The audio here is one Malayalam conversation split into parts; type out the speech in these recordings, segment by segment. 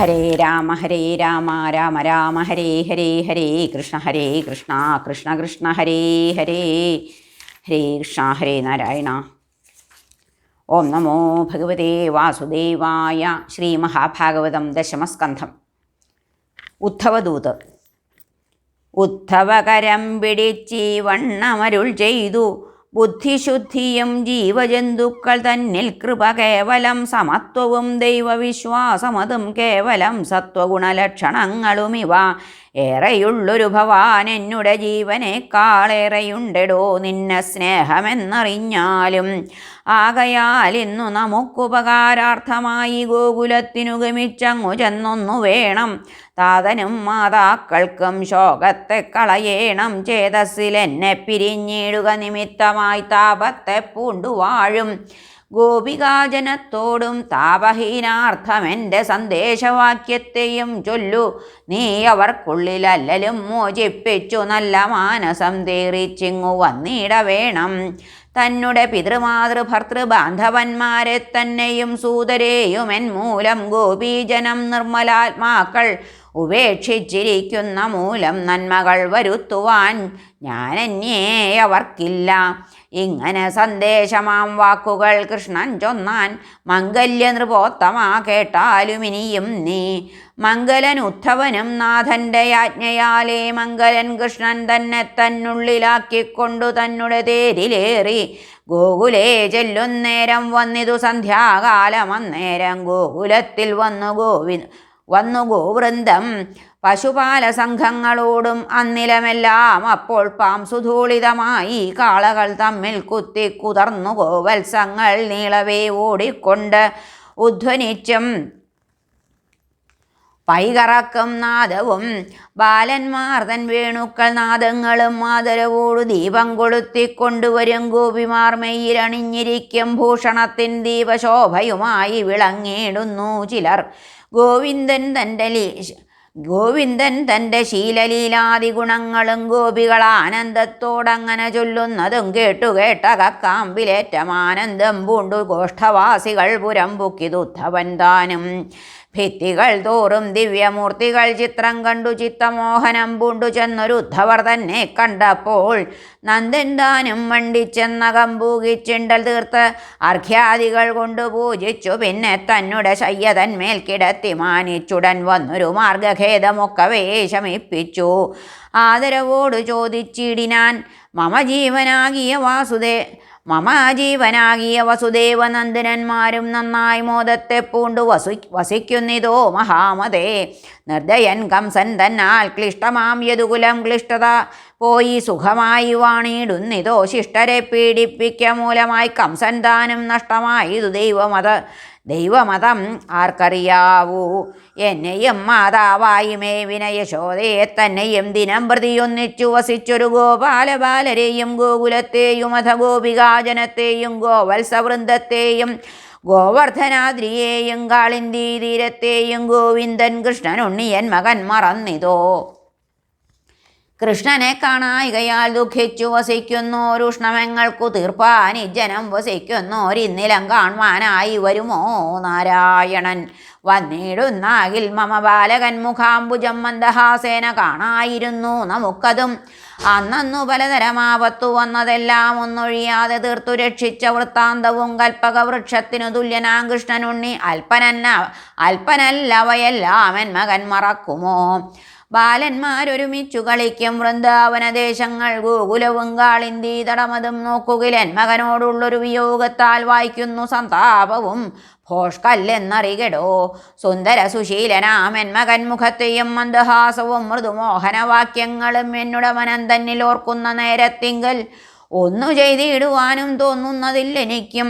ഹരേ രാമ ഹരേ രാമ രാമ രാമ ഹരേ ഹരേ ഹരേ കൃഷ്ണ ഹരേ കൃഷ്ണ കൃഷ്ണ കൃഷ്ണ ഹരേ ഹരേ ഹരേ കൃഷ്ണ ഹരേ നാരായണ. ഓം നമോ ഭഗവതേ വാസുദേവായ ശ്രീ മഹാഭാഗവതം ദശമസ്കന്ധം. ഉദ്ധവദൂത്. ഉദ്ധവകരം പിടിച്ചി വണ്ണമരുൾ ചെയ്തു. ബുദ്ധിശുദ്ധിയും ജീവജന്തുക്കൾ തന്നിൽ കൃപ കേവലം സമത്വവും ദൈവവിശ്വാസമതും കേവലം സത്വഗുണലക്ഷണങ്ങളുമിവ ഏറെയുള്ളൊരു ഭവാൻ എന്നുടെ ജീവനേക്കാളേറെയുണ്ടെടോ നിന്നെ സ്നേഹമെന്നറിഞ്ഞാലും. ആകയാൽ ഇന്നു നമുക്കുപകാരാർത്ഥമായി ഗോകുലത്തിനു ഗമിച്ചങ്ങു ചെന്നൊന്നു വേണം. താതനും മാതാക്കൾക്കും ശോകത്തെ കളയേണം. ചേതസ്സിൽ എന്നെ പിരിഞ്ഞിടുക നിമിത്തമായി താപത്തെ പൂണ്ടുവാഴും. ഗോപികാജനത്തോടും താപഹീനാർത്ഥമെന്റെ സന്ദേശവാക്യത്തെയും ചൊല്ലു. നീ അവർക്കുള്ളിലല്ലലും മോചിപ്പിച്ചു നല്ല മാനസം തീറിച്ചിങ്ങു വന്നിട വേണം. തന്നെ പിതൃമാതൃഭർത്തൃബാന്ധവന്മാരെ ഭർത്തൃ ബാന്ധവന്മാരെ തന്നെയും സൂതരെയും എൻ മൂലം ഗോപീജനം നിർമ്മലാത്മാക്കൾ ഉപേക്ഷിച്ചിരിക്കുന്ന മൂലം നന്മകൾ വരുത്തുവാൻ ഞാനെന്നേ അവർക്കില്ല. ഇങ്ങനെ സന്ദേശമാം വാക്കുകൾ കൃഷ്ണൻ ചൊന്നാൻ മംഗല്യ നൃപോത്തമാ കേട്ടാലും ഇനിയും നീ. മംഗലൻ ഉദ്ധവനും നാഥന്റെ ആജ്ഞയാലേ മംഗലൻ കൃഷ്ണൻ തന്നെ തന്നുള്ളിലാക്കിക്കൊണ്ടു തന്നുടെ തേരിലേറി. ഗോകുലേ ചെല്ലുന്നേരം വന്നിതു സന്ധ്യാകാലം അന്നേരം ഗോകുലത്തിൽ വന്നു ഗോവി വന്നു ഗോവൃന്ദം പശുപാല സംഘങ്ങളോടും അന്നിലമെല്ലാം അപ്പോൾ പാംസുധൂളിതമായി കാളകൾ തമ്മിൽ കുത്തി കുതർന്നു ഗോവത്സങ്ങൾ നീളവേ ഓടിക്കൊണ്ട് ഉധ്വനിച്ചും പൈകറക്കും നാദവും ബാലന്മാർ തൻ വേണുക്കൾ നാദങ്ങളും ആദരവോടു ദീപം കൊളുത്തിക്കൊണ്ടുവരും ഗോപിമാർ മെയ്യിലണിഞ്ഞിരിക്കും ഭൂഷണത്തിൻ ദീപശോഭയുമായി വിളങ്ങിയിടുന്നു ചിലർ. ഗോവിന്ദൻ തന്റെ ഗോവിന്ദൻ തന്റെ ശീലലീലാദി ഗുണങ്ങളും ഗോപികൾ ആനന്ദത്തോടങ്ങനെ ചൊല്ലുന്നതും കേട്ടു കേട്ട കക്കാമ്പിലേറ്റമാനന്ദം പൂണ്ടു ഗോഷ്ഠവാസികൾ പുരം പുക്കിതുദ്ധവൻ താനും. ഭിത്തികൾ തോറും ദിവ്യമൂർത്തികൾ ചിത്രം കണ്ടു ചിത്തമോഹനം പൂണ്ടു ചെന്നൊരു ഉദ്ധവർ തന്നെ കണ്ടപ്പോൾ നന്ദൻ മണ്ടിച്ചെന്ന കമ്പൂകിച്ചിണ്ടൽ പൂകിച്ചിണ്ടൽ തീർത്ത് അർഘ്യാദികൾ കൊണ്ട് പൂജിച്ചു. പിന്നെ തന്നെ ശയ്യതന്മേൽ കിടത്തി മാനിച്ചുടൻ വന്നൊരു മാർഗഖേദമൊക്കവേ ശമിപ്പിച്ചു ആദരവോട് ചോദിച്ചിടിനാൻ മമ ജീവനാകിയ വാസുദേ മമ ജീവനാകിയ വസുദേവനന്ദനന്മാരും നന്നായി മോദത്തെ പൂണ്ടു വസു വസിക്കുന്നിതോ മഹാമതേ. നിർദ്ദയൻ കംസൻ തന്നാൽ ക്ലിഷ്ടമാം യതുകുലം ക്ലിഷ്ടത പോയി സുഖമായി വാണിടുന്നിതോ. ശിഷ്ടരെ പീഡിപ്പിക്ക മൂലമായി കംസൻ താനും നഷ്ടമായതു ദൈവമത. ദൈവമതം ആർക്കറിയാവൂ? എന്നെയും മാതാവായി വിനയശോധയെ തന്നെയും ദിനം പ്രതിയൊന്നിച്ചു വസിച്ചൊരു ഗോപാലബാലരെയും ഗോകുലത്തെയും അധഗോപികാജനത്തെയും ഗോവത്സവൃന്ദത്തെയും ഗോവർദ്ധനാദ്രിയെയും കാളിന്തി തീരത്തെയും ഗോവിന്ദൻ കൃഷ്ണനുണ്ണിയൻ മകൻ മറന്നിതോ? കൃഷ്ണനെ കാണായികയാൽ ദുഃഖിച്ചു വസിക്കുന്നോരുഷ്ണമങ്ങൾക്കു ജനം വസിക്കുന്നോരിന്നിലം കാണുവാനായി വരുമോ നാരായണൻ? വന്നിടുന്നാകിൽ മമ ബാലകൻ മുഖാംബുജം മന്ദഹാസേന കാണായിരുന്നു നമുക്കതും. അന്നു പലതരമാപത്തു വന്നതെല്ലാം ഒന്നൊഴിയാതെ തീർത്തു രക്ഷിച്ച വൃത്താന്തവും കൽപ്പക വൃക്ഷത്തിനു തുല്യനാം കൃഷ്ണനുണ്ണി. അല്പനല്ല അല്പനല്ലവയെല്ലാം എൻ മകൻ മറക്കുമോ? ബാലന്മാരൊരുമിച്ചു കളിക്കും. വൃന്ദാവനദേശങ്ങൾ ഗോകുലവും കാളിന്തി തടമതും നോക്കുകിലൻ. മകനോടുള്ളൊരു വിയോഗത്താൽ വായിക്കുന്നു സന്താപവും. ഭോഷ്കല്ലെന്നറികടോ. സുന്ദര സുശീലനാമൻ മകൻ മുഖത്തെയും മന്ദഹാസവും മൃദുമോഹനവാക്യങ്ങളും എന്നുടമനം തന്നിൽ ഓർക്കുന്ന നേരത്തിങ്കൽ. ഒന്നു ചെയ്തിടുവാനും തോന്നുന്നതില്ലെനിക്കും.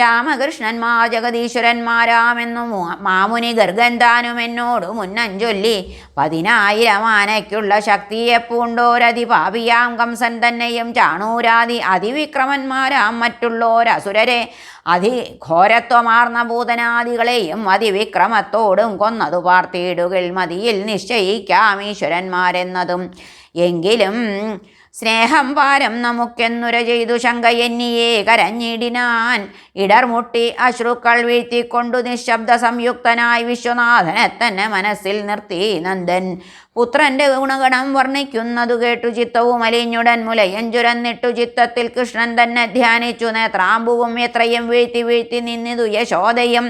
രാമകൃഷ്ണന്മാർ ജഗദീശ്വരന്മാരാമെന്നു മാമുനി ഗർഗന്ധാനും എന്നോട് മുന്നം ചൊല്ലി പതിനായിരം ആനയ്ക്കുള്ള ശക്തിയെ പൂണ്ടോരതിപാപിയാം കംസൻ തന്നെയും ചാണൂരാതി അതിവിക്രമന്മാരാം മറ്റുള്ളോരസുരരെ അതി ഘോരത്വമാർന്ന ഭൂതനാദികളെയും അതിവിക്രമത്തോടും കൊന്നതു പാർത്തിയിടുകൾ മതിയിൽ നിശ്ചയിക്കാം ഈശ്വരന്മാരെന്നതും. എങ്കിലും സ്നേഹം പാരം നമുക്കെന്നുര ചെയ്തു ശങ്ക എന്നിയെ കരഞ്ഞിടിനാൻ ഇടർമുട്ടി അശ്രുക്കൾ വീഴ്ത്തിക്കൊണ്ടു നിശബ്ദ സംയുക്തനായി വിശ്വനാഥനെ തന്നെ മനസ്സിൽ നിർത്തി നന്ദൻ. പുത്രന്റെ ഗുണഗണം വർണിക്കുന്നതു കേട്ടു ചിത്തവും അലിഞ്ഞുടൻ മുലയഞ്ചുരന്നിട്ടു ചിത്തത്തിൽ കൃഷ്ണൻ തന്നെ ധ്യാനിച്ചു. നേത്രാമ്പുവും എത്രയും വീഴ്ത്തി വീഴ്ത്തി നിന്നിതു യശോദയും.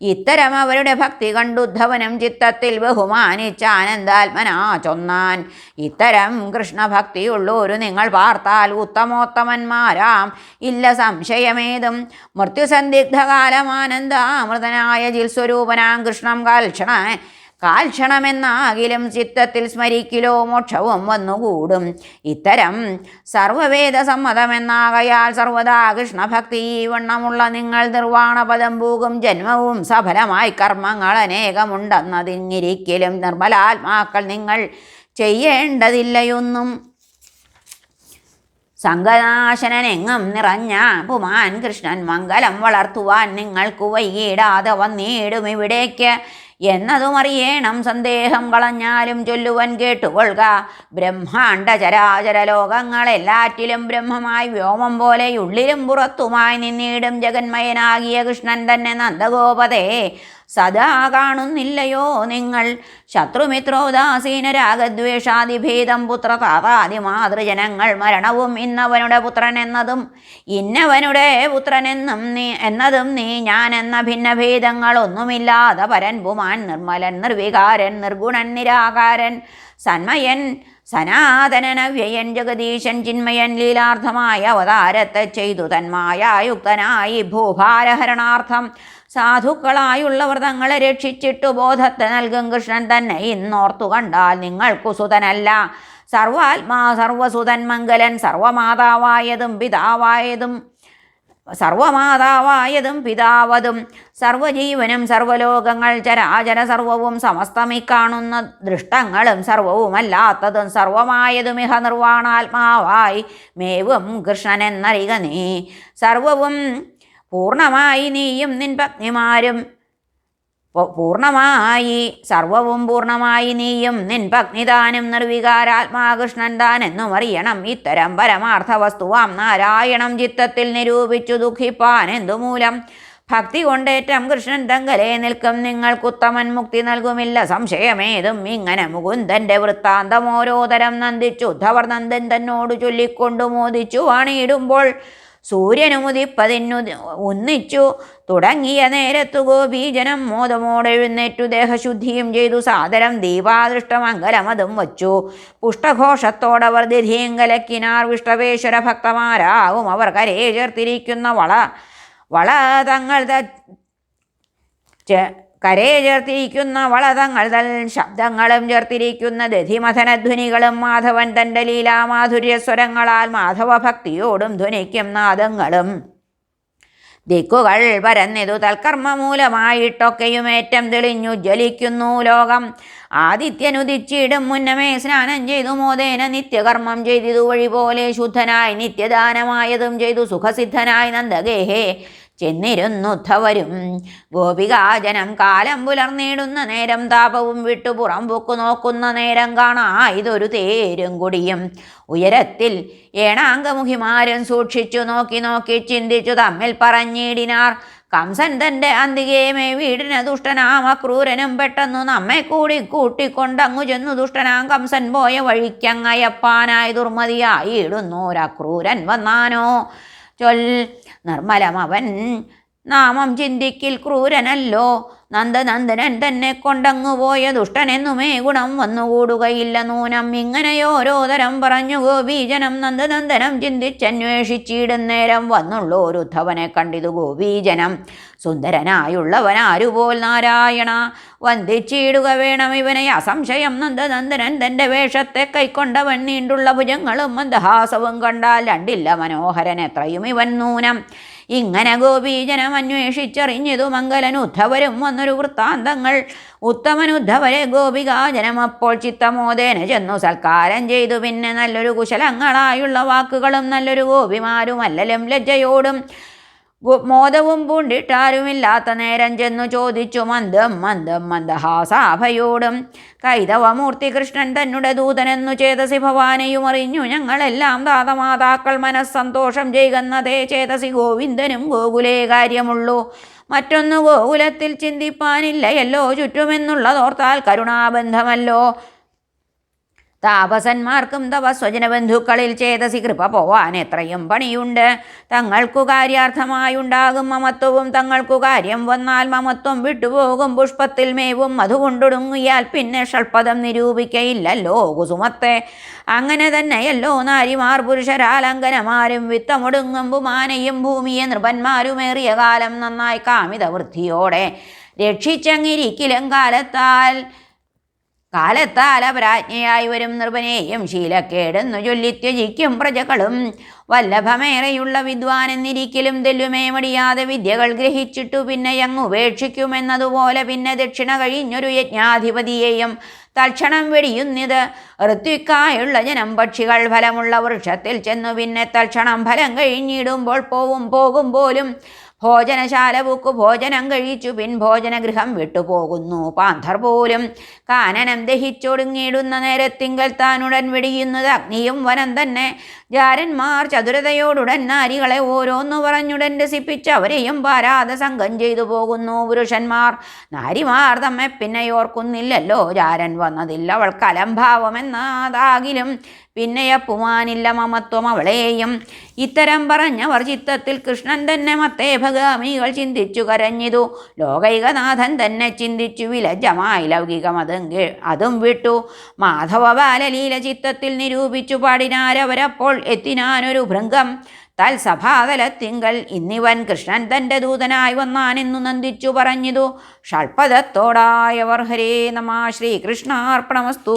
ഇത്തരം അവരുടെ ഭക്തി കണ്ടുദ്ധവനം ചിത്തത്തിൽ ബഹുമാനിച്ച ആനന്ദാത്മനാ ചൊന്നാൻ. ഇത്തരം കൃഷ്ണഭക്തിയുള്ളൊരു നിങ്ങൾ പാർത്താൽ ഉത്തമോത്തമന്മാരാം. ഇല്ല സംശയമേതും. മൃത്യുസന്ദിഗ്ധകാലമാനന്ദാമൃതനായ ജിൽസ്വരൂപനാം കൃഷ്ണം കാൽക്ഷണ കാൽക്ഷണമെന്നാകിലും ചിത്തത്തിൽ സ്മരിക്കിലോ മോക്ഷവും വന്നുകൂടും. ഇത്തരം സർവവേദ സമ്മതമെന്നാകയാൽ സർവദാ കൃഷ്ണഭക്തി വണ്ണമുള്ള നിങ്ങൾ നിർവാണപദം പൂകും ജന്മവും സഫലമായി കർമ്മങ്ങൾ അനേകമുണ്ടെന്നതിങ്ങിരിക്കലും നിർമ്മലാത്മാക്കൾ നിങ്ങൾ ചെയ്യേണ്ടതില്ലയൊന്നും സംഘനാശനെങ്ങും നിറഞ്ഞ പുമാൻ കൃഷ്ണൻ മംഗലം വളർത്തുവാൻ നിങ്ങൾക്ക് വൈകിടാതെ വന്നിടും ഇവിടേക്ക്. എന്നതും അറിയണം സന്ദേഹം കളഞ്ഞാലും ചൊല്ലുവൻ കേട്ടുകൊള്ളുക. ബ്രഹ്മാണ്ട ചരാചര ലോകങ്ങളെല്ലാറ്റിലും ബ്രഹ്മമായി വ്യോമം പോലെ ഉള്ളിലും പുറത്തുമായി നിന്നിടും ജഗന്മയനാകിയ കൃഷ്ണൻ തന്നെ നന്ദഗോപതേ. സദാ കാണുന്നില്ലയോ നിങ്ങൾ? ശത്രുമിത്രോദാസീന രാഗദ്വേഷാതിഭേദം പുത്ര താതാദി മാതൃജനങ്ങൾ മരണവും ഇന്നവനുടെ പുത്രൻ എന്നതും ഇന്നവനുടെ പുത്രനെന്നും നീ എന്നതും നീ ഞാൻ എന്ന ഭിന്നഭേദങ്ങളൊന്നുമില്ലാതെ പരൻ പുമാൻ നിർമ്മലൻ നിർവികാരൻ നിർഗുണൻ നിരാകാരൻ സന്മയൻ സനാതനന വ്യയൻ ജഗദീശൻ ചിന്മയൻ ലീലാർത്ഥമായ അവതാരത്തെ ചെയ്തു തന്മായ യുക്തനായി ഭൂഭാരഹരണാർത്ഥം. സാധുക്കളായുള്ളവർ തങ്ങളെ രക്ഷിച്ചിട്ടു ബോധത്തെ നൽകും കൃഷ്ണൻ തന്നെ ഇന്നോർത്തു കണ്ടാൽ നിങ്ങൾക്കു സുതനല്ല. സർവാത്മാ സർവസുതൻ മംഗലൻ സർവമാതാവായതും പിതാവായതും സർവമാതാവായതും പിതാവതും സർവജീവനും സർവലോകങ്ങൾ ചരാചര സർവവും സമസ്തമി കാണുന്ന ദൃഷ്ടങ്ങളും സർവവുമല്ലാത്തതും സർവമായതും ഇഹ നിർവാണാത്മാവായി മേവും കൃഷ്ണൻ എന്നറിക നീ. സർവവും പൂർണമായി നീയും നിൻ പത്നിമാരും പൂർണമായി സർവവും പൂർണമായി നീയും. നിൻ ഭഗ്നിദാനം നിർവികാരാത്മാകൃഷ്ണൻ താൻ എന്നും അറിയണം. ഇത്തരം പരമാർത്ഥ വസ്തുവാം നാരായണം ചിത്തത്തിൽ നിരൂപിച്ചു ദുഃഖിപ്പാൻ എന്തുമൂലം? ഭക്തി കൊണ്ടേറ്റം കൃഷ്ണൻ തങ്കലെ നിൽക്കും. നിങ്ങൾക്കുത്തമൻ മുക്തി നൽകുമില്ല. സംശയമേതും ഇങ്ങനെ മുകുന്ദന്റെ വൃത്താന്തം ഓരോതരം നന്ദിച്ചു. ഉദ്ധവർ നന്ദൻ തന്നോട് ചൊല്ലിക്കൊണ്ടു മോദിച്ചു വാണിയിടുമ്പോൾ സൂര്യനുമുദിപ്പതിനു ഒന്നിച്ചു. തുടങ്ങിയ നേരത്തു ഗോപീജനം മോദമോടെഴുന്നേറ്റു ദേഹശുദ്ധിയും ചെയ്തു. സാദരം ദീപാദൃഷ്ടമംഗലമതും വച്ചു. പുഷ്ടഘോഷത്തോടവർ ദിധിയും കലക്കിനാർ വിഷ്ടവേശ്വര ഭക്തമാരാവും. അവർ കരേ ചേർത്തിരിക്കുന്ന വള വള തങ്ങൾ ത- ചെ- കരേ ചേർത്തിരിക്കുന്ന വളതങ്ങൾ തൽ ശബ്ദങ്ങളും ചേർത്തിരിക്കുന്ന ദധിമഥനധ്വനികളും മാധവൻ തന്റെ ലീലാമാധുര്യസ്വരങ്ങളാൽ മാധവ ഭക്തിയോടും ധ്വനിക്കും നാദങ്ങളും. ദിക്കുകൾ പരന്നിതു തൽക്കർമ്മ മൂലമായിട്ടൊക്കെയും ഏറ്റം തെളിഞ്ഞു ജ്വലിക്കുന്നു ലോകം. ആദിത്യനുദിച്ചിടും മുന്നമേ സ്നാനം ചെയ്തു മോദേന നിത്യകർമ്മം ചെയ്തിതു വഴി പോലെ ശുദ്ധനായി നിത്യദാനമായതും ചെയ്തു സുഖസിദ്ധനായി നന്ദഗേഹേ. ചെന്നിരുന്നുദ്ധവരും ഗോപികാജനം കാലം പുലർന്നിടുന്ന നേരം താപവും വിട്ടു പുറം പൊക്കു നോക്കുന്ന നേരം കാണാ ഇതൊരു തേരും കുടിയും. ഉയരത്തിൽ ഏണാംഗമുഖിമാരും സൂക്ഷിച്ചു നോക്കി നോക്കി ചിന്തിച്ചു തമ്മിൽ പറഞ്ഞിടിനാർ. കംസൻ തന്റെ അന്തികേമേ വീടിന് ദുഷ്ടനാം അക്രൂരനും പെട്ടെന്നു നമ്മെ കൂടി കൂട്ടിക്കൊണ്ടങ്ങു ചെന്നു ദുഷ്ടനാം കംസൻ പോയ വഴിക്കങ്ങയപ്പാനായി ദുർമതിയായി ഇടുന്നോരക്രൂരൻ വന്നാനോ. ചൊൽ നിർമ്മലമവൻ നാമം ചിന്തിക്കിൽ ക്രൂരനല്ലോ നന്ദനന്ദനൻ തന്നെ കൊണ്ടങ്ങു പോയ ദുഷ്ടനെന്നുമേ ഗുണം വന്നുകൂടുകയില്ല. നൂനം ഇങ്ങനെയോരോ തരം പറഞ്ഞു ഗോപീജനം നന്ദനന്ദനം ചിന്തിച്ചന്വേഷിച്ചിടുന്നേരം വന്നുള്ളോരുദ്ധവനെ കണ്ടിതു ഗോപീജനം. സുന്ദരനായുള്ളവനാരുപോൽ നാരായണ വന്ദിച്ചിടുക വേണം ഇവനെ. അസംശയം നന്ദനന്ദനൻ തന്റെ വേഷത്തെ കൈക്കൊണ്ടവൻ നീണ്ടുള്ള ഭുജങ്ങളും മന്ദഹാസവും കണ്ടാൽ രണ്ടില്ല മനോഹരൻ എത്രയും ഇവൻ നൂനം. ഇങ്ങനെ ഗോപീജനം അന്വേഷിച്ചറിഞ്ഞതു മംഗലൻ ഉദ്ധവരും വന്നൊരു വൃത്താന്തങ്ങൾ. ഉത്തമനുദ്ധവരെ ഗോപികാജനം അപ്പോൾ ചിത്തമോദേന ചെന്നു സൽക്കാരം ചെയ്തു. പിന്നെ നല്ലൊരു കുശലങ്ങളായുള്ള വാക്കുകളും നല്ലൊരു ഗോപിമാരും അല്ലലും ലജ്ജയോടും മോദവും പൂണ്ടിട്ടാരുമില്ലാത്ത നേരം ചെന്നു ചോദിച്ചു മന്ദം മന്ദം മന്ദഹാസാഭയോടും കൈതവമൂർത്തി കൃഷ്ണൻ തന്നുടെ ദൂതനെന്നു ചേതസി ഭവാനെയും അറിഞ്ഞു. ഞങ്ങളെല്ലാം ദാതമാതാക്കൾ മനസ്സന്തോഷം ചെയ്യുന്നതേ ചേതസി ഗോവിന്ദനും ഗോകുലേ കാര്യമുള്ളൂ. മറ്റൊന്നു ഗോകുലത്തിൽ ചിന്തിപ്പാനില്ലയല്ലോ. ചുറ്റുമെന്നുള്ളതോർത്താൽ കരുണാബന്ധമല്ലോ. താപസന്മാർക്കും തവ സ്വജന ബന്ധുക്കളിൽ ചേതസി കൃപ പോവാൻ എത്രയും പണിയുണ്ട്. തങ്ങൾക്കു കാര്യാർത്ഥമായുണ്ടാകും മമത്വവും തങ്ങൾക്കു കാര്യം വന്നാൽ മമത്വം വിട്ടുപോകും. പുഷ്പത്തിൽ മേവും മധുകൊണ്ടൊടുങ്ങിയാൽ പിന്നെ ഷൾപദം നിരൂപിക്കയില്ലല്ലോ കുസുമത്തെ. അങ്ങനെ തന്നെയല്ലോ നാരിമാർ പുരുഷരാലങ്കനമാരും വിത്തമൊടുങ്ങും. പുമാനയും ഭൂമിയെ നൃപന്മാരുമേറിയ കാലം നന്നായി കാമിത വൃത്തിയോടെ രക്ഷിച്ചങ്ങിരിക്കിലും കാലത്താൽ കാലത്താൽ പ്രാജ്ഞയായി വരും നൃപനെയും ശീലക്കേടെന്നു ചൊല്ലിത്യജിക്കും പ്രജകളും. വല്ലഭമേറെയുള്ള വിദ്വാനെന്നിരിക്കലും തെല്ലുമേ മടിയാതെ വിദ്യകൾ ഗ്രഹിച്ചിട്ടു പിന്നെ അങ്ങ് ഉപേക്ഷിക്കുമെന്നതുപോലെ പിന്നെ ദക്ഷിണ കഴിഞ്ഞൊരു യജ്ഞാധിപതിയെയും തൽക്ഷണം വെടിയുന്നത്. ഋത്വിക്കായുള്ള ജനം പക്ഷികൾ ഫലമുള്ള വൃക്ഷത്തിൽ ചെന്നു പിന്നെ തൽക്ഷണം ഫലം കഴിഞ്ഞിടുമ്പോൾ പോവും പോകും പോലും. ഭോജനശാല പൂക്കു ഭോജനം കഴിച്ചു പിൻ ഭോജനഗൃഹം വിട്ടുപോകുന്നു. പാന്തർ പോലും കാനനം ദഹിച്ചൊടുങ്ങിയിടുന്ന നേരത്തിങ്കൽ താനുടൻ വെടിയുന്നത് അഗ്നിയും വനം തന്നെ. ജാരന്മാർ ചതുരതയോടുടൻ നാരികളെ ഓരോന്നു പറഞ്ഞുടൻ രസിപ്പിച്ച് അവരെയും പാരാത സംഘം ചെയ്തു പോകുന്നു. പുരുഷന്മാർ നാരിമാർ തമ്മെ പിന്നെ ഓർക്കുന്നില്ലല്ലോ. ജാരൻ വന്നതില്ല അവൾക്ക് അലംഭാവമെന്നാതാകിലും പിന്നെ അപ്പുമാനില്ല മമത്വം അവളെയും. ഇത്തരം പറഞ്ഞവർ ചിത്തത്തിൽ കൃഷ്ണൻ തന്നെ മത്തേ ഭഗാമികൾ ചിന്തിച്ചു കരഞ്ഞിതു. ലോകൈകനാഥൻ തന്നെ ചിന്തിച്ചു വിലജമായി ലൗകികം അതും വിട്ടു. മാധവ ബാലലീല ചിത്തത്തിൽ നിരൂപിച്ചു പാടിനാരവരപ്പോൾ എത്തിനാനൊരു ഭൃംഗം. തിങ്കൾ ഇന്നിവൻ കൃഷ്ണൻ തന്റെ ദൂതനായി വന്നാനെന്നു നന്ദിച്ചു പറഞ്ഞിതു. ഷൾപദത്തോടായവർ ഹരേ നമ ശ്രീകൃഷ്ണാർപ്പണമസ്തു.